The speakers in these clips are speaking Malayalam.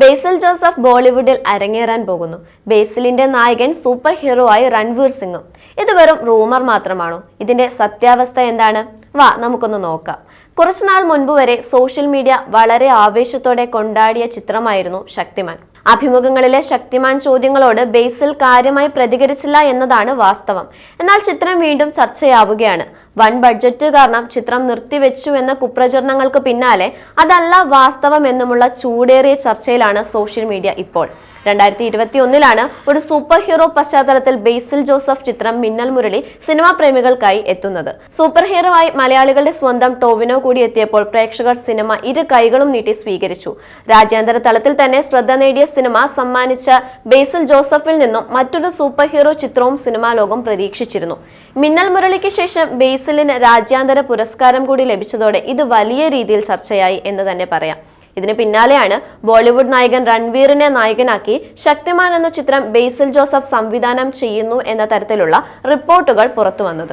ബേസിൽ ജോസഫ് ബോളിവുഡിൽ അരങ്ങേറാൻ പോകുന്നു. ബേസിലിന്റെ നായകൻ സൂപ്പർ ഹീറോ ആയി രൺവീർ സിംഗും. ഇത് വെറും റൂമർ മാത്രമാണോ. ഇതിന്റെ സത്യാവസ്ഥ എന്താണ്? വാ നമുക്കൊന്ന് നോക്കാം. കുറച്ചുനാൾ മുൻപ് വരെ സോഷ്യൽ മീഡിയ വളരെ ആവേശത്തോടെ കൊണ്ടാടിയ ചിത്രമായിരുന്നു ശക്തിമാൻ. അഭിമുഖങ്ങളിലെ ശക്തിമാൻ ചോദ്യങ്ങളോട് ബേസിൽ കാര്യമായി പ്രതികരിച്ചില്ല എന്നതാണ് വാസ്തവം. എന്നാൽ ചിത്രം വീണ്ടും ചർച്ചയാവുകയാണ്. വൻ ബഡ്ജറ്റ് കാരണം ചിത്രം നിർത്തിവെച്ചു എന്ന കുപ്രചരണങ്ങൾക്ക് പിന്നാലെ അതല്ല വാസ്തവം എന്നുമുള്ള ചൂടേറിയ ചർച്ചയിലാണ് സോഷ്യൽ മീഡിയ ഇപ്പോൾ. രണ്ടായിരത്തി ഇരുപത്തി ഒന്നിലാണ് ഒരു സൂപ്പർ ഹീറോ പശ്ചാത്തലത്തിൽ ബേസിൽ ജോസഫ് ചിത്രം മിന്നൽ മുരളി സിനിമാ പ്രേമികൾക്കായി എത്തുന്നത്. സൂപ്പർ ഹീറോ ആയി മലയാളികളുടെ സ്വന്തം ടോവിനോ കൂടി എത്തിയപ്പോൾ പ്രേക്ഷകർ സിനിമ ഇരു കൈകളും നീട്ടി സ്വീകരിച്ചു. രാജ്യാന്തര തലത്തിൽ തന്നെ ശ്രദ്ധ നേടിയ സിനിമ സമ്മാനിച്ച ബേസിൽ ജോസഫിൽ നിന്നും മറ്റൊരു സൂപ്പർ ഹീറോ ചിത്രവും സിനിമാ ലോകം പ്രതീക്ഷിച്ചിരുന്നു. മിന്നൽ മുരളിക്ക് ശേഷം ബേസിലിന് രാജ്യാന്തര പുരസ്കാരം കൂടി ലഭിച്ചതോടെ ഇത് വലിയ രീതിയിൽ ചർച്ചയായി എന്ന് തന്നെ പറയാം. ഇതിന് പിന്നാലെയാണ് ബോളിവുഡ് നായകൻ രൺവീറിനെ നായകനാക്കി ശക്തിമാൻ എന്ന ചിത്രം ബേസിൽ ജോസഫ് സംവിധാനം ചെയ്യുന്നു എന്ന തരത്തിലുള്ള റിപ്പോർട്ടുകൾ പുറത്തു വന്നത്.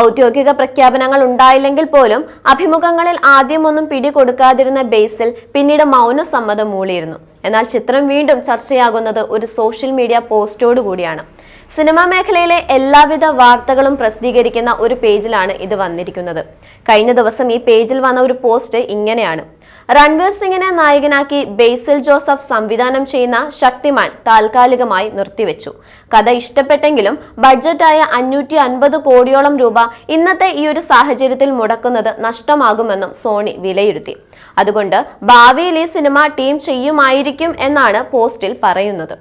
ഔദ്യോഗിക പ്രഖ്യാപനങ്ങൾ ഉണ്ടായില്ലെങ്കിൽ പോലും അഭിമുഖങ്ങളിൽ ആദ്യമൊന്നും പിടികൊടുക്കാതിരുന്ന ബേസിൽ പിന്നീട് മൗന സമ്മതം മൂളിയിരുന്നു. എന്നാൽ ചിത്രം വീണ്ടും ചർച്ചയാകുന്നത് ഒരു സോഷ്യൽ മീഡിയ പോസ്റ്റോടു കൂടിയാണ്. സിനിമാ മേഖലയിലെ എല്ലാവിധ വാർത്തകളും പ്രസിദ്ധീകരിക്കുന്ന ഒരു പേജിലാണ് ഇത് വന്നിരിക്കുന്നത്. കഴിഞ്ഞ ദിവസം ഈ പേജിൽ വന്ന ഒരു പോസ്റ്റ് ഇങ്ങനെയാണ്. രൺവീർ സിംഗിനെ നായകനാക്കി ബേസിൽ ജോസഫ് സംവിധാനം ചെയ്യുന്ന ശക്തിമാൻ താൽക്കാലികമായി നിർത്തിവെച്ചു. കഥ ഇഷ്ടപ്പെട്ടെങ്കിലും ബഡ്ജറ്റായ അഞ്ഞൂറ്റി അൻപത് കോടിയോളം രൂപ ഇന്നത്തെ ഈ ഒരു സാഹചര്യത്തിൽ മുടക്കുന്നത് നഷ്ടമാകുമെന്നും സോണി വിലയിരുത്തി. അതുകൊണ്ട് ഭാവിയിൽ ഈ സിനിമ ടീം ചെയ്യുമായിരിക്കും എന്നാണ് പോസ്റ്റിൽ പറയുന്നത്.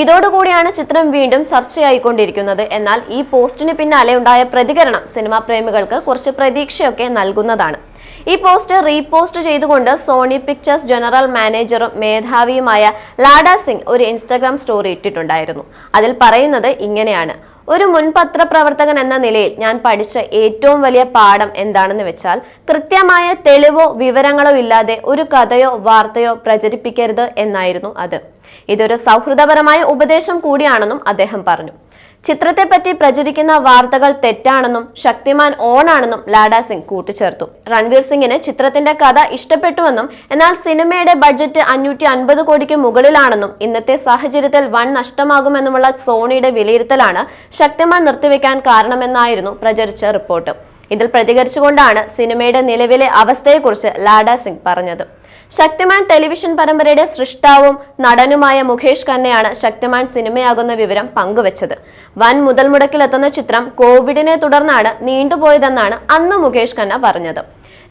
ഇതോടുകൂടിയാണ് ചിത്രം വീണ്ടും ചർച്ചയായിക്കൊണ്ടിരിക്കുന്നത്. എന്നാൽ ഈ പോസ്റ്റിന് പിന്നാലെ ഉണ്ടായ പ്രതികരണം സിനിമാ പ്രേമികൾക്ക് കുറച്ച് പ്രതീക്ഷയൊക്കെ നൽകുന്നതാണ്. ഈ പോസ്റ്റ് റീപോസ്റ്റ് ചെയ്തുകൊണ്ട് സോണി പിക്ചേഴ്സ് ജനറൽ മാനേജറും മേധാവിയുമായ ലാഡ സിംഗ് ഒരു ഇൻസ്റ്റഗ്രാം സ്റ്റോറി ഇട്ടിട്ടുണ്ടായിരുന്നു. അതിൽ പറയുന്നത് ഇങ്ങനെയാണ്. ഒരു മുൻ പത്രപ്രവർത്തകൻ എന്ന നിലയിൽ ഞാൻ പഠിച്ച ഏറ്റവും വലിയ പാഠം എന്താണെന്ന് വെച്ചാൽ കൃത്യമായ തെളിവോ വിവരങ്ങളോ ഇല്ലാതെ ഒരു കഥയോ വാർത്തയോ പ്രചരിപ്പിക്കരുത് എന്നായിരുന്നു അത്. ഇതൊരു സൗഹൃദപരമായ ഉപദേശം കൂടിയാണെന്നും അദ്ദേഹം പറഞ്ഞു. ചിത്രത്തെപ്പറ്റി പ്രചരിക്കുന്ന വാർത്തകൾ തെറ്റാണെന്നും ശക്തിമാൻ ഓണാണെന്നും ലാഡ സിംഗ് കൂട്ടിച്ചേർത്തു. രൺവീർ സിംഗിന് ചിത്രത്തിന്റെ കഥ ഇഷ്ടപ്പെട്ടുവെന്നും എന്നാൽ സിനിമയുടെ ബഡ്ജറ്റ് അഞ്ഞൂറ്റി അൻപത് കോടിക്ക് മുകളിലാണെന്നും ഇന്നത്തെ സാഹചര്യത്തിൽ വൻ നഷ്ടമാകുമെന്നുമുള്ള സോണിയുടെ വിലയിരുത്തലാണ് ശക്തിമാൻ നിർത്തിവെക്കാൻ കാരണമെന്നായിരുന്നു പ്രചരിച്ച റിപ്പോർട്ട്. ഇതിൽ പ്രതികരിച്ചുകൊണ്ടാണ് സിനിമയുടെ നിലവിലെ അവസ്ഥയെക്കുറിച്ച് ലാഡ സിംഗ് പറഞ്ഞത്. ശക്തിമാൻ ടെലിവിഷൻ പരമ്പരയുടെ സൃഷ്ടാവും നടനുമായ മുകേഷ് ഖന്നയാണ് ശക്തിമാൻ സിനിമയാകുന്ന വിവരം പങ്കുവച്ചത്. വൻ മുതൽ മുടക്കിലെത്തുന്ന ചിത്രം കോവിഡിനെ തുടർന്നാണ് നീണ്ടുപോയതെന്നാണ് അന്ന് മുകേഷ് ഖന്ന പറഞ്ഞത്.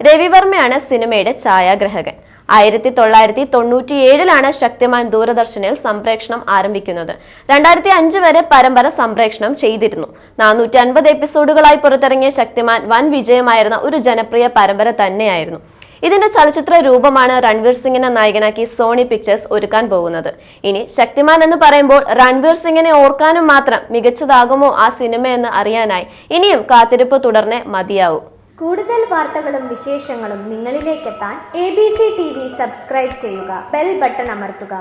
രവിവർമ്മയാണ് സിനിമയുടെ ഛായാഗ്രഹകൻ. ആയിരത്തി തൊള്ളായിരത്തി തൊണ്ണൂറ്റിയേഴിലാണ് ശക്തിമാൻ ദൂരദർശനിൽ സംപ്രേഷണം ആരംഭിക്കുന്നത്. രണ്ടായിരത്തി അഞ്ച് വരെ പരമ്പര സംപ്രേഷണം ചെയ്തിരുന്നു. നാനൂറ്റി അൻപത് എപ്പിസോഡുകളായി പുറത്തിറങ്ങിയ ശക്തിമാൻ വൻ വിജയമായിരുന്ന ഒരു ജനപ്രിയ പരമ്പര തന്നെയായിരുന്നു. ഇതിന്റെ ചലച്ചിത്ര രൂപമാണ് രൺവീർ സിംഗിനെ നായകനാക്കി സോണി പിക്ചേഴ്സ് ഒരുക്കാൻ പോകുന്നത്. ഇനി ശക്തിമാൻ എന്ന് പറയുമ്പോൾ രൺവീർ സിംഗിനെ ഓർക്കാനും മാത്രം മികച്ചതാകുമോ ആ സിനിമയെന്ന് അറിയാനായി ഇനിയും കാത്തിരിപ്പ് തുടർന്നേ മതിയാവും. കൂടുതൽ വാർത്തകളും വിശേഷങ്ങളും നിങ്ങളിലേക്കെത്താൻ A B C T V subscribe ചെയ്യുക ബെൽ ബട്ടൺ അമർത്തുക.